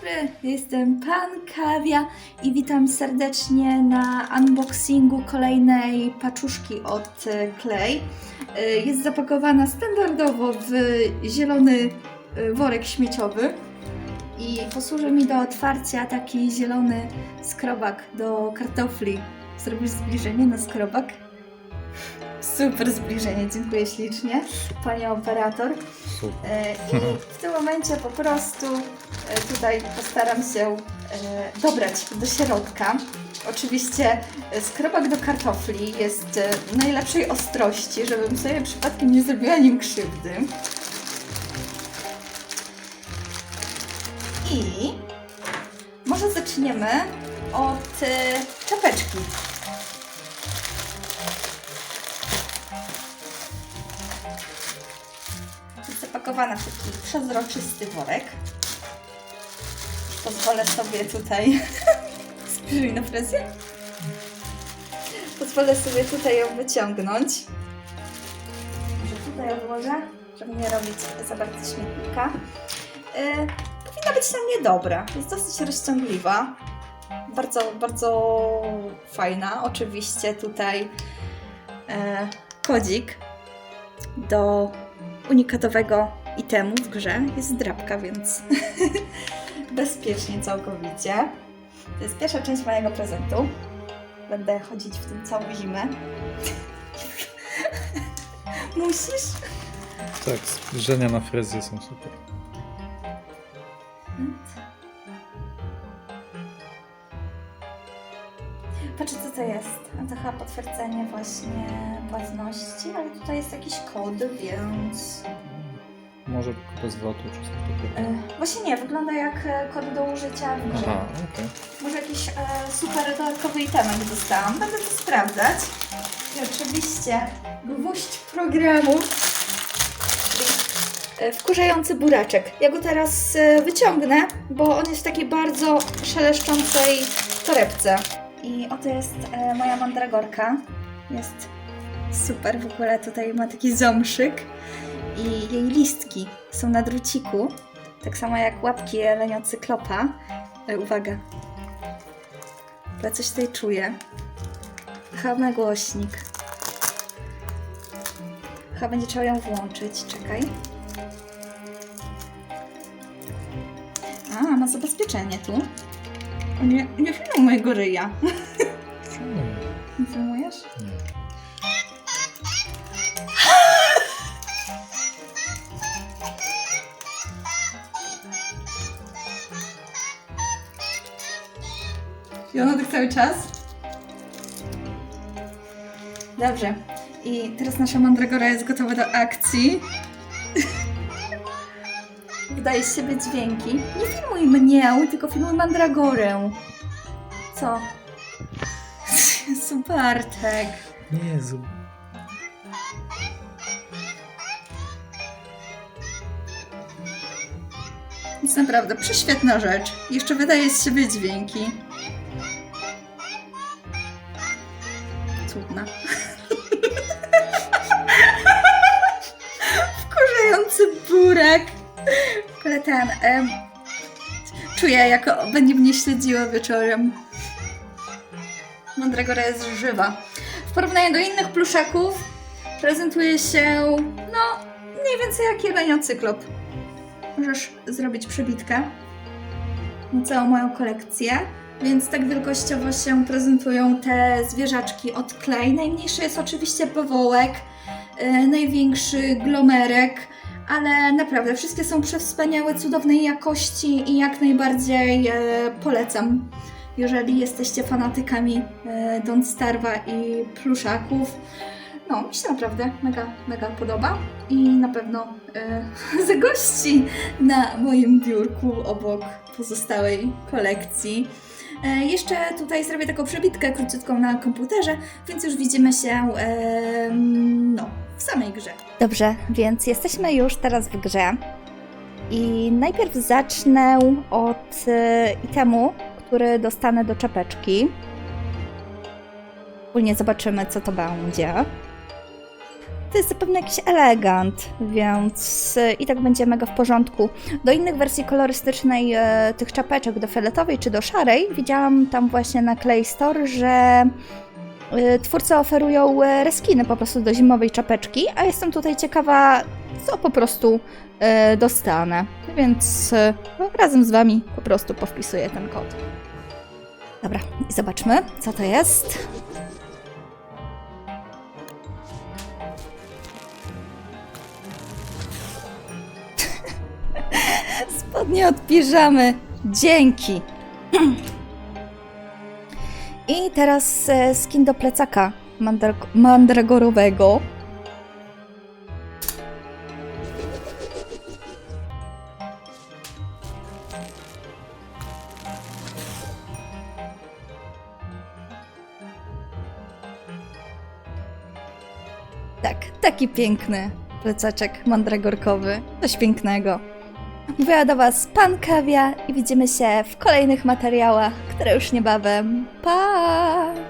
dobry, jestem Pan Kawia i witam serdecznie na unboxingu kolejnej paczuszki od e, Clay. E, Jest zapakowana standardowo w zielony e, worek śmieciowy i posłuży mi do otwarcia taki zielony skrobak do kartofli. Zrobisz zbliżenie na skrobak? Super zbliżenie, dziękuję ślicznie, Pani operator. Super. E, I w tym momencie po prostu e, tutaj postaram się e, dobrać do środka. Oczywiście e, skrobak do kartofli jest e, najlepszej ostrości, żebym sobie przypadkiem nie zrobiła nim krzywdy. I może zaczniemy od e, czapeczki. W taki przezroczysty worek. Pozwolę sobie tutaj. Spojrzyj na presję. Pozwolę sobie tutaj ją wyciągnąć. Może tutaj odłożę, żeby nie robić za bardzo śmietnika. Yy, powinna być na mnie dobra. Jest dosyć rozciągliwa. Bardzo, bardzo fajna. Oczywiście tutaj e, kodzik do unikatowego itemu w grze jest drapka, więc bezpiecznie całkowicie. To jest pierwsza część mojego prezentu. Będę chodzić w tym całą zimę. Musisz? Tak, spojrzenia na frezję są super. Patrzę, co to jest. A to chyba potwierdzenie właśnie płatności, ale tutaj jest jakiś kod, więc... Może tylko zwrotu czy coś takiego. E, właśnie nie, wygląda jak e, kod do użycia w grze. Aha, okej. Może jakiś e, super dodatkowy itemek dostałam. Będę to sprawdzać. I oczywiście gwóźdź programu. czyli, e, Wkurzający buraczek. Ja go teraz e, wyciągnę, bo on jest w takiej bardzo szeleszczącej torebce. I oto jest e, moja mandragorka. Jest super, w ogóle tutaj ma taki zamszyk. I jej listki są na druciku. Tak samo jak łapki Elenio Cyklopa. E, uwaga. Ja coś tutaj czuję. Chyba głośnik. Chyba będzie trzeba ją włączyć. Czekaj. A, ma zabezpieczenie tu. O nie, nie filmuj mojego ryja. Nie filmujesz? Nie. I ona tak cały czas? Dobrze. I teraz nasza mandragora jest gotowa do akcji. Wydaje z siebie dźwięki. Nie filmuj mnie, tylko filmuj mandragorę. Co? Jezu, Bartek. Jezu. Jest naprawdę prześwietna rzecz. Jeszcze wydaje z siebie dźwięki. Burek. Ale ten... Em, czuję, jak będzie mnie więziła wieczorem. Mandragora jest żywa. W porównaniu do innych pluszaków prezentuje się, no, mniej więcej jak jelenio cyklop możesz zrobić przebitkę na całą moją kolekcję. Więc tak wielkościowo się prezentują te zwierzaczki od Clay. Najmniejszy jest oczywiście bawołek, yy, największy glomerek, ale naprawdę wszystkie są przewspaniałe, cudownej jakości i jak najbardziej e, polecam. Jeżeli jesteście fanatykami e, Don't Starva i pluszaków, no, mi się naprawdę mega, mega podoba i na pewno e, zagości na moim biurku obok pozostałej kolekcji. E, jeszcze tutaj zrobię taką przebitkę króciutką na komputerze, więc już widzimy się e, no, w samej grze. Dobrze, więc jesteśmy już teraz w grze i najpierw zacznę od e, itemu, który dostanę do czapeczki. Wspólnie zobaczymy, co to będzie. to jest zapewne jakiś elegant, więc e, i tak będzie mega w porządku. Do innych wersji kolorystycznej e, tych czapeczek, do fioletowej czy do szarej, widziałam tam właśnie na Clay Store, że twórcy oferują e, reskiny po prostu do zimowej czapeczki, a jestem tutaj ciekawa, co po prostu e, dostanę. Więc e, no, razem z Wami po prostu powpisuję ten kod. Dobra, i zobaczmy, co to jest. Spodnie od piżamy. Dzięki. Teraz e, skin do plecaka mandra- mandragorowego. Tak, taki piękny plecaczek mandragorkowy. Coś pięknego. Mówiła do Was Pan Kawia i widzimy się w kolejnych materiałach, które już niebawem. Pa!